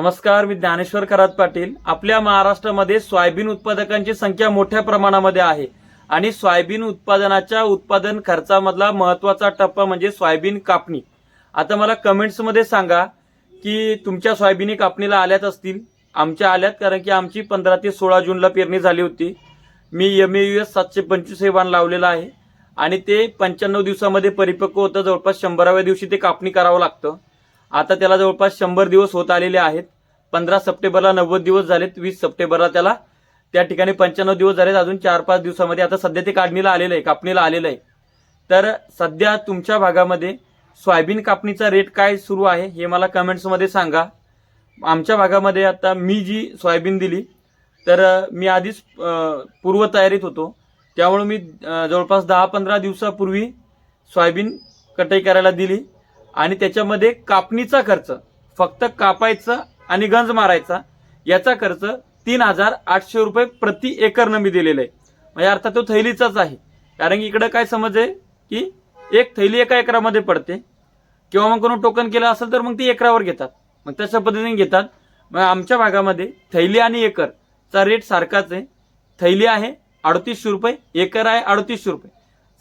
नमस्कार मी ज्ञानेश्वर खरात पाटील. आपल्या महाराष्ट्रामध्ये सोयाबीन उत्पादकांची संख्या मोठ्या प्रमाणामध्ये आहे. आणि सोयाबीन उत्पादनाच्या उत्पादन खर्चामधला महत्त्वाचा टप्पा म्हणजे सोयाबीन कापणी. आता मला कमेंट्समध्ये सांगा की तुमच्या सोयाबीनी कापणीला आल्यात असतील? आमच्या आल्यात कारण की आमची पंधरा ते सोळा जूनला पेरणी झाली होती. मी एम ए यू एस सातशे पंचवीस हे वाण लावलेलं आहे. आणि ते पंच्याण्णव दिवसामध्ये परिपक्व होतं. जवळपास शंभराव्या दिवशी ते कापणी करावं लागतं. आता त्याला जवळपास शंभर दिवस होत आलेले आहेत. पंधरा सप्टेंबरला नव्वद दिवस झालेत वीस सप्टेंबरला त्याला. त्या ठिकाणी पंच्याण्णव दिवस झालेत अजून चार पाच दिवसामध्ये. आता सध्या ते काढणीला आलेलं आहे कापणीला आलेलं आहे. तर सध्या तुमच्या भागामध्ये सोयाबीन कापणीचा रेट काय सुरू आहे हे मला कमेंट्समध्ये सांगा. आमच्या भागामध्ये आता मी जी सोयाबीन दिली तर मी आधीच पूर्वतयारीत होतो. त्यामुळे मी जवळपास दहा पंधरा दिवसापूर्वी सोयाबीन कटाई करायला दिली. आणि त्याच्यामध्ये कापणीचा खर्च फक्त कापायचं आणि गंज मारायचा याचा खर्च तीन हजार आठशे रुपये प्रति एकरनं मी दिलेला आहे. म्हणजे अर्थात तो थैलीचाच आहे. कारण की इकडं काय समज आहे की एक थैली एका एकरामध्ये पडते. किंवा मग कोणी टोकन केलं असेल तर मग ती एकरावर घेतात. मग तशा पद्धतीने घेतात. मग आमच्या भागामध्ये थैली आणि एकरचा रेट सारखाच आहे. थैली आहे अडतीसशे रुपये एकर आहे अडतीसशे रुपये.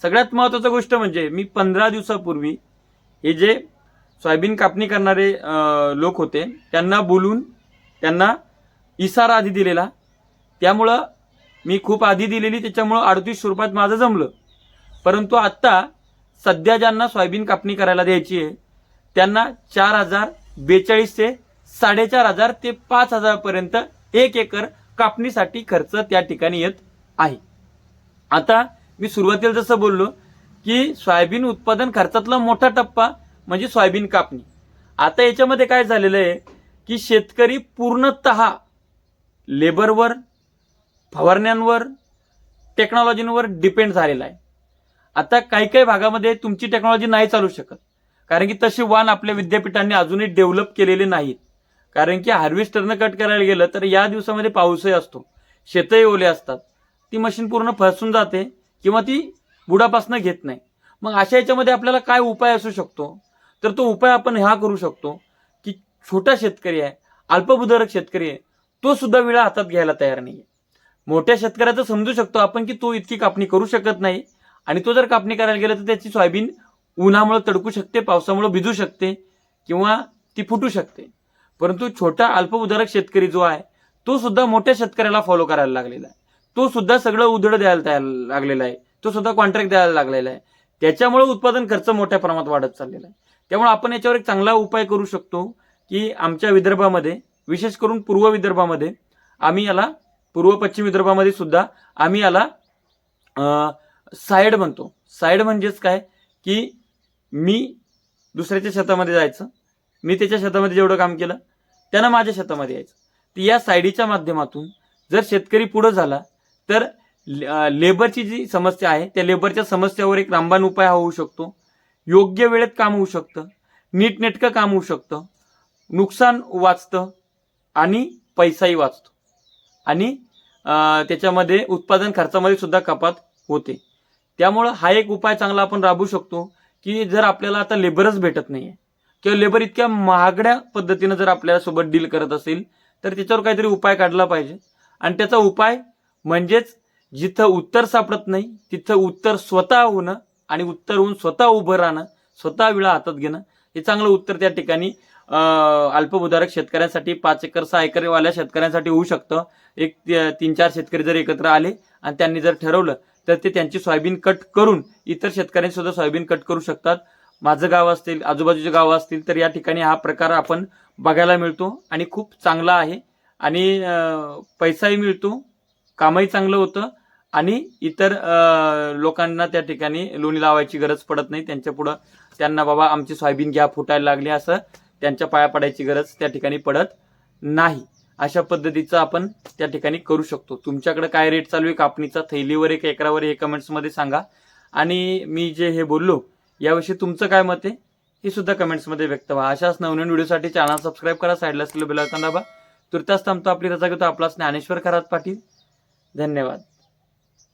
सगळ्यात महत्त्वाचं गोष्ट म्हणजे मी पंधरा दिवसापूर्वी हे जे सोयाबीन कापणी करणारे लोक होते त्यांना बोलून त्यांना इसारा आधी दिलेला. त्यामुळं मी खूप आधी दिलेली त्याच्यामुळं अडतीसशे रुपयात माझं जमलं. परंतु आत्ता सध्या ज्यांना सोयाबीन कापणी करायला द्यायची आहे त्यांना चार हजार बेचाळीस ते साडेचार हजार ते पाच हजारपर्यंत एक एकर कापणीसाठी खर्च त्या ठिकाणी येत आहे. आता मी सुरुवातीला जसं बोललो की सोयाबीन उत्पादन खर्चातला मोठा टप्पा म्हणजे सोयाबीन कापणी. आता याच्यामध्ये काय झालेलं आहे की शेतकरी पूर्णतः लेबरवर फवारण्यांवर टेक्नॉलॉजींवर डिपेंड झालेला आहे. आता काही काही भागामध्ये तुमची टेक्नॉलॉजी नाही चालू शकत. कारण की तसे वाण आपल्या विद्यापीठांनी अजूनही डेव्हलप केलेले नाहीत. कारण की हार्वेस्टरनं कट करायला गेलं तर या दिवसामध्ये पाऊसही असतो. शेतही ओले असतात. ती मशीन पूर्ण फसून जाते किंवा ती बुडापासनं घेत नाही. मग अशा याच्यामध्ये आपल्याला काय उपाय असू शकतो? तर तो उपाय आपण हा करू शकतो की छोटा शेतकरी आहे अल्पभूधारक शेतकरी आहे तो सुद्धा विळा हातात घ्यायला तयार नाही मोठ्या शेतकऱ्याचं समजू शकतो आपण की तो इतकी कापणी करू शकत नाही आणि तो जर कापणी करायला गेला तर त्याची सोयाबीन उन्हामुळे तडकू शकते पावसामुळे भिजू शकते किंवा ती फुटू शकते. परंतु छोटा अल्पभूधारक शेतकरी जो आहे तो सुद्धा मोठ्या शेतकऱ्याला फॉलो करायला लागलेला आहे. तो सुद्धा सगळं उधळं द्यायला तयार लागलेला आहे. तो सुद्धा कॉन्ट्रॅक्ट द्यायला लागलेला आहे. त्याच्यामुळे उत्पादन खर्च मोठ्या प्रमाणात वाढत चाललेला आहे. त्यामुळे आपण याच्यावर एक चांगला उपाय करू शकतो की आमच्या विदर्भामध्ये विशेष करून पूर्व विदर्भामध्ये आम्ही याला पूर्व पश्चिम विदर्भामध्ये सुद्धा आम्ही याला साईड म्हणतो. साईड म्हणजेच काय? की मी दुसऱ्याच्या शेतामध्ये जायचं मी त्याच्या शेतामध्ये जेवढं काम केलं त्यानं माझ्या शेतामध्ये यायचं. तर या सायडीच्या माध्यमातून जर शेतकरी पुढं झाला तर लेबरची जी समस्या आहे त्या लेबरच्या समस्यावर एक रामबाण उपाय हा होऊ शकतो. योग्य वेळेत काम होऊ शकतं. नीटनेटकं काम होऊ शकतं. नुकसान वाचतं आणि पैसाही वाचतो. आणि त्याच्यामध्ये उत्पादन खर्चामध्ये सुद्धा कपात होते. त्यामुळं हा एक उपाय चांगला आपण राबवू शकतो की जर आपल्याला आता लेबरच भेटत नाही आहे किंवा लेबर इतक्या महागड्या पद्धतीनं जर आपल्याला सोबत डील करत असेल तर त्याच्यावर काहीतरी उपाय काढला पाहिजे. आणि त्याचा उपाय म्हणजेच जिथं उत्तर सापडत नाही तिथं उत्तर स्वतः होणं आणि उत्तर होऊन स्वतः उभं राहणं स्वतः विळा हातात घेणं हे चांगलं उत्तर त्या ठिकाणी अल्पभूधारक शेतकऱ्यांसाठी पाच एकर सहा एकरवाल्या शेतकऱ्यांसाठी होऊ शकतं. एक तीन चार शेतकरी जर एकत्र आले आणि त्यांनी जर ठरवलं तर ते त्यांची सोयाबीन कट करून इतर शेतकऱ्यांनी सुद्धा सोयाबीन कट करू शकतात. माझं गाव असतील आजूबाजूचे गावं असतील तर या ठिकाणी हा प्रकार आपण बघायला मिळतो आणि खूप चांगला आहे. आणि पैसाही मिळतो कामही चांगलं होतं. आणि इतर लोकांना त्या ठिकाणी लोणी लावायची गरज पडत नाही. त्यांच्या पुढं त्यांना बाबा आमची सोयाबीन घ्या फुटायला लागली असं त्यांच्या पाया पडायची गरज त्या ठिकाणी पडत नाही. अशा पद्धतीचं आपण त्या ठिकाणी करू शकतो. तुमच्याकडे काय रेट चालू आहे? कापणीचा थैलीवर एक एकरावर हे कमेंट्समध्ये सांगा. आणि मी जे हे बोललो याविषयी तुमचं काय मत आहे? हे सुद्धा कमेंट्समध्ये व्यक्त व्हा. अशाच नवनवीन व्हिडिओसाठी चॅनल सबस्क्राईब करा साईडला असलेलं बेल आयकॉन दाबा. तुर्तास थांबतो आपली रजा घेतो आपला ज्ञानेश्वर खरात पाटील. धन्यवाद.